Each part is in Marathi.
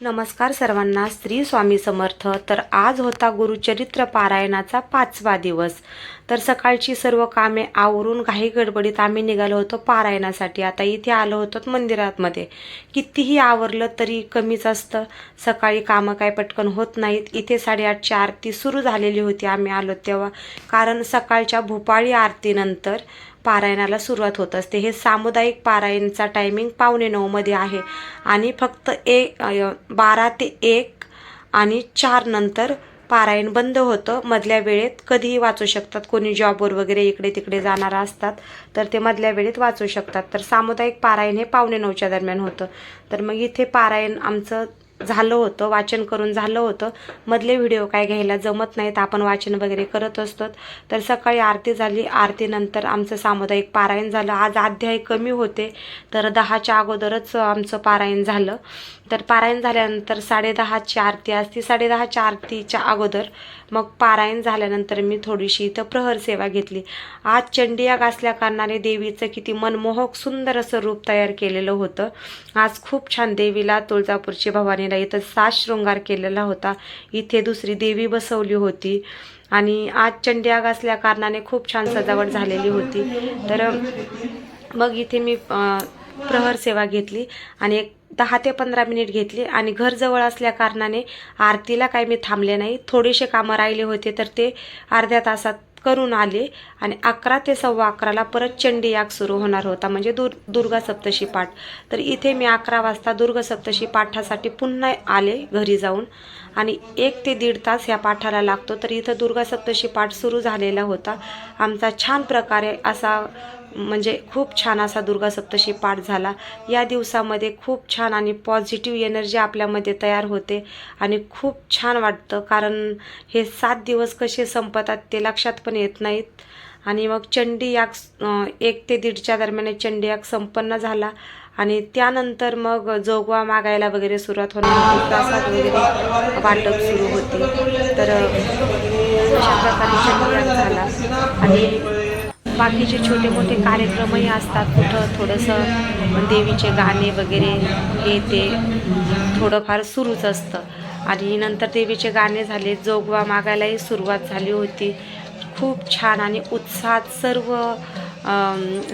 नमस्कार सर्वांना श्री स्वामी समर्थ. तर आज होता गुरुचरित्र पारायणाचा पाचवा दिवस. तर सकाळची सर्व कामे आवरून घाई गडबडीत आम्ही निघालो होतो पारायणासाठी. आता इथे आलो होतो मंदिरातमध्ये कितीही आवरलं तरी कमीच असतं. सकाळी कामं काय पटकन होत नाहीत. इथे साडेआठची आरती सुरू झालेली होती आम्ही आलो तेव्हा. कारण सकाळच्या भूपाळी आरतीनंतर पारायणाला सुरुवात होत असते. हे सामुदायिक पारायणचा टायमिंग पावणे नऊमध्ये आहे. आणि फक्त एक बारा ते एक आणि चार नंतर पारायण बंद होतं. मधल्या वेळेत कधीही वाचू शकतात. कोणी जॉबवर वगैरे इकडे तिकडे जाणारा असतात तर ते मधल्या वेळेत वाचू शकतात. तर सामुदायिक पारायण हे पावणे नऊच्या दरम्यान होतं. तर मग इथे पारायण आमचं झालं होतं वाचन करून झालं होतं. मधले व्हिडिओ काय घ्यायला जमत नाहीत आपण वाचन वगैरे करत असतो. तर सकाळी आरती झाली आरतीनंतर आमचं सामुदायिक पारायण झालं. आज अध्याय कमी होते तर दहाच्या अगोदरच आमचं पारायण झालं. तर पारायण झाल्यानंतर साडेदहाची आरती असती. साडेदहाच्या आरतीच्या अगोदर मग पारायण झाल्यानंतर मी थोडीशी इथं प्रहर सेवा घेतली. आज चंडियाग असल्या कारणाने देवीचं किती मनमोहक सुंदर असं रूप तयार केलेलं होतं. आज खूप छान देवीला तुळजापूरची भवानीला इथं सात शृंगार केलेला होता. इथे दुसरी देवी बसवली होती. आणि आज चंडियाग असल्या कारणाने खूप छान सजावट झालेली होती. तर मग इथे मी प्रहर सेवा घेतली आणि एक दहा ते पंधरा मिनिट घेतली. आणि घर जवळ असल्या कारणाने आरतीला काही मी थांबले नाही. थोडेसे कामं राहिले होते तर ते अर्ध्या तासात करून आले आणि अकरा ते सव्वा अकराला परत चंडी याग सुरू होणार होता म्हणजे दुर दुर्गा सप्तशी पाठ. तर इथे मी अकरा वाजता दुर्गा सप्तशी पाठासाठी पुन्हा आले घरी जाऊन आणि एक ते दीड तास ह्या पाठाला लागतो. तर इथं दुर्गा सप्तशी पाठ सुरू झालेला होता. आमचा छान प्रकारे असा म्हणजे खूप छान असा दुर्गा सप्तशी पाठ झाला. या दिवसामध्ये खूप छान आणि पॉझिटिव्ह एनर्जी आपल्यामध्ये तयार होते आणि खूप छान वाटतं. कारण हे सात दिवस कसे संपतात ते लक्षात पण येत नाहीत. आणि मग चंडी याग एक ते दीडच्या दरम्यान चंडी याग संपन्न झाला. आणि त्यानंतर मग जोगवा मागायला वगैरे सुरुवात होणार. तासात प्रसाद वगैरे वाटप सुरू होते तर अशा प्रकारे चंडी याग झाला. आणि बाकीचे छोटे मोठे कार्यक्रमही असतात कुठं थोडंसं देवीचे गाणे वगैरे हे ते थोडंफार सुरूच असतं. आणि नंतर देवीचे गाणे झाले जोगवा मागायलाही सुरुवात झाली होती. खूप छान आणि उत्साहात सर्व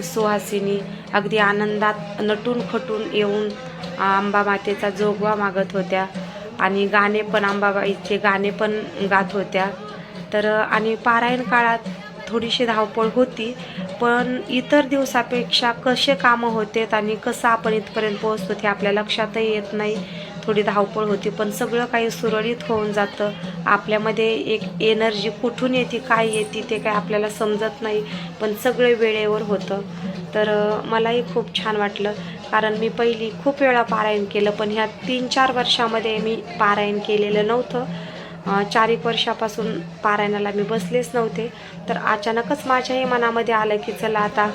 सुहासिनी अगदी आनंदात नटून खटून येऊन आंबा मातेचा जोगवा मागत होत्या. आणि गाणे पण अंबाबाईचे गाणे पण गात होत्या. तर आणि पारायण काळात थोडीशी धावपळ होती. पण इतर दिवसापेक्षा कसे कामं होतेत आणि कसं आपण इथपर्यंत पोहोचतो ते आपल्या लक्षातही येत नाही. थोडी धावपळ होती पण सगळं काही सुरळीत होऊन जातं. आपल्यामध्ये एक एनर्जी कुठून येते काय येते ते काय आपल्याला समजत नाही पण सगळं वेळेवर होतं. तर मलाही खूप छान वाटलं. कारण मी पहिली खूप वेळा पारायण केलं पण ह्या तीन चार वर्षामध्ये मी पारायण केलेलं नव्हतं. चार एक वर्षापासून पारायणाला मी बसलेच नव्हते. तर अचानकच माझ्याही मनामध्ये आलं की चला आता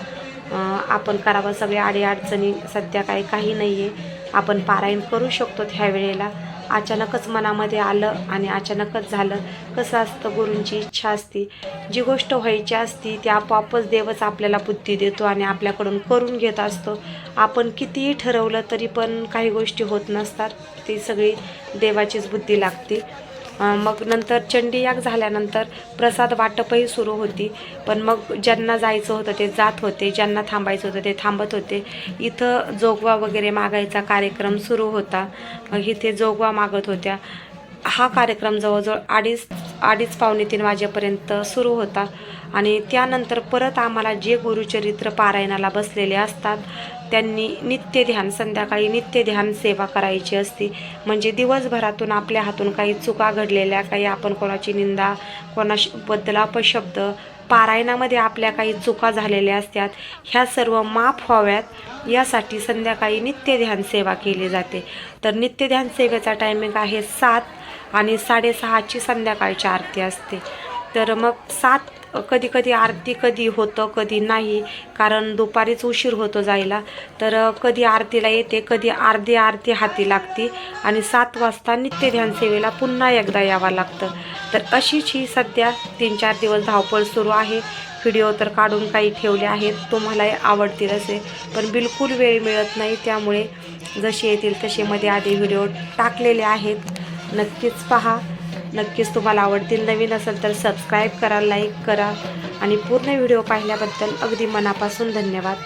आपण करावं सगळ्या अडीअडचणी. सध्या काही काही नाही आहे आपण पारायण करू शकतो ह्या वेळेला. अचानकच मनामध्ये आलं आणि अचानकच झालं. कसं असतं गुरूंची इच्छा असती. जी गोष्ट व्हायची असती ती आपोआपच देवच आपल्याला बुद्धी देतो आणि आपल्याकडून करून घेत असतो. आपण कितीही ठरवलं तरी पण काही गोष्टी होत नसतात. ती सगळी देवाचीच बुद्धी लागते. मग नंतर चंडीयाग झाल्यानंतर प्रसाद वाटपही सुरू होती. पण मग ज्यांना जायचं होतं ते जात होते ज्यांना थांबायचं होतं ते थांबत होते. इथं जोगवा वगैरे मागायचा कार्यक्रम सुरू होता. मग इथे जोगवा मागत होत्या. हा कार्यक्रम जवळजवळ अडीच अडीच पावणे तीन वाजेपर्यंत सुरू होता. आणि त्यानंतर परत आम्हाला जे गुरुचरित्र पारायणाला बसलेले असतात त्यांनी नित्य ध्यान संध्याकाळी नित्य ध्यान सेवा करायची असती. म्हणजे दिवसभरातून आपल्या हातून काही चुका घडलेल्या काही आपण कोणाची निंदा कोणाबद्दल अपशब्द पारायणामध्ये आपल्या काही चुका झालेल्या असतात. ह्या सर्व माफ व्हाव्यात. यासाठी संध्याकाळी नित्य ध्यान सेवा केली जाते. तर नित्य ध्यान सेवेचा टायमिंग आहे सात आणि साडेसहाची संध्याकाळची आरती असते. तर मग सात कधी कधी आरती कधी होतं कधी नाही कारण दुपारीच उशीर होतो जायला. तर कधी आरतीला येते कधी अर्धी आरती हाती लागते आणि सात वाजता नित्यध्यान सेवेला पुन्हा एकदा यावं लागतं. तर अशीच ही सध्या तीन चार दिवस धावपळ सुरू आहे. व्हिडिओ तर काढून काही ठेवले आहेत तुम्हाला आवडतील असे. पण बिलकुल वेळ मिळत नाही त्यामुळे जसे येतील तसे मध्ये आधी व्हिडिओ टाकलेले आहेत. नक्कीच पहा. नक्कीच तुम्हाला आवडतील नवीन असेल तर सबस्क्राईब करा लाईक करा आणि पूर्ण व्हिडिओ पाहिल्याबद्दल अगदी मनापासून धन्यवाद.